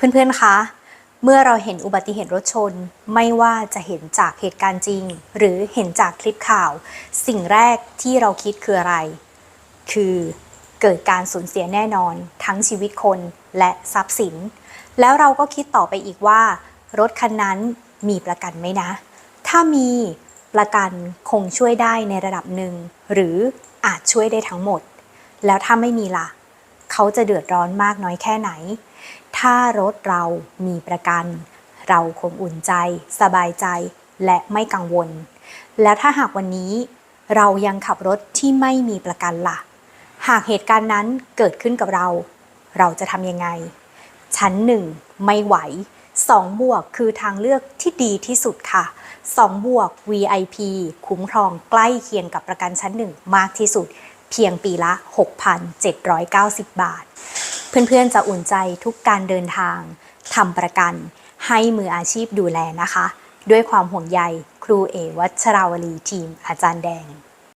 เพื่อนๆ คะ เมื่อเราเห็นอุบัติเหตุรถชน ไม่ว่าจะเห็นจากเหตุการณ์จริง หรือเห็นจากคลิปข่าว สิ่งแรกที่เราคิดคืออะไร คือเกิดการสูญเสียแน่นอน ทั้งชีวิตคนและทรัพย์สิน แล้วเราก็คิดต่อไปอีกว่า รถคันนั้นมีประกันไหมนะ ถ้ามีประกันคงช่วยได้ในระดับหนึ่ง หรืออาจช่วยได้ทั้งหมด แล้วถ้าไม่มีล่ะ เขาจะเดือดร้อนมากน้อยแค่ไหน ถ้ารถเรามีประกัน เราคงอุ่นใจ สบายใจและไม่กังวล แล้วถ้าหากวันนี้ เรายังขับรถที่ไม่มีประกันล่ะ หากเหตุการณ์นั้นเกิดขึ้นกับเรา เราจะทำยังไง ชั้นหนึ่งไม่ไหว2บวกคือทางเลือกที่ดีที่สุดค่ะ2บวก VIP คุ้มครองใกล้เคียงกับประกันชั้นหนึ่งมากที่สุด เพียงปีละ 6,790 บาท เพื่อนๆจะอุ่นใจทุกการเดินทางทำประกัน ให้มืออาชีพดูแลนะคะ ด้วยความห่วงใยครูเอวัชราวลีทีมอาจารย์แดง